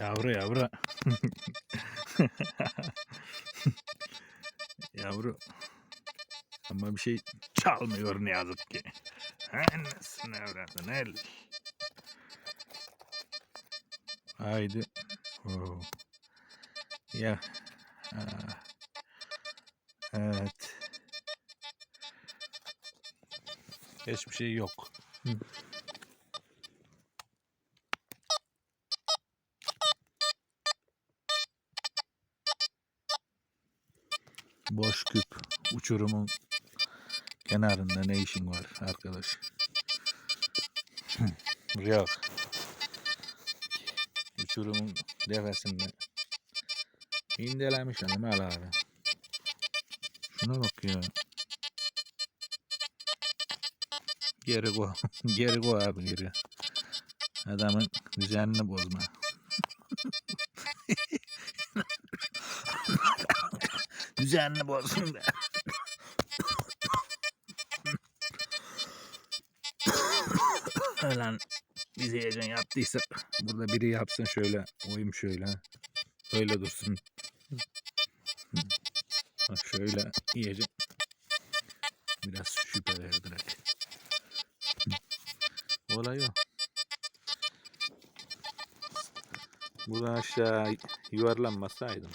Yavru yavru. yavru. Ama bir şey çalmıyor ne yazık ki. Annesine avradın el. Haydi. Oo. Ya. Aa. Evet. Hiçbir şey yok. Hı. Boş küp uçurumun kenarında ne işin var arkadaş? Yok. Uçurumun defesinde indelemiş adam al abi. Şuna bak ya. Geri koy. geri koy abi geri. Adamın düzenini bozma. düzenini bozsun da. Lan biz heyecan yaptıysa burada biri yapsın şöyle oyum şöyle. Öyle dursun. Bak şöyle yiyeceğim. Biraz şüphe verdirek. Olay o. Buradan aşağı yuvarlanmasaydım.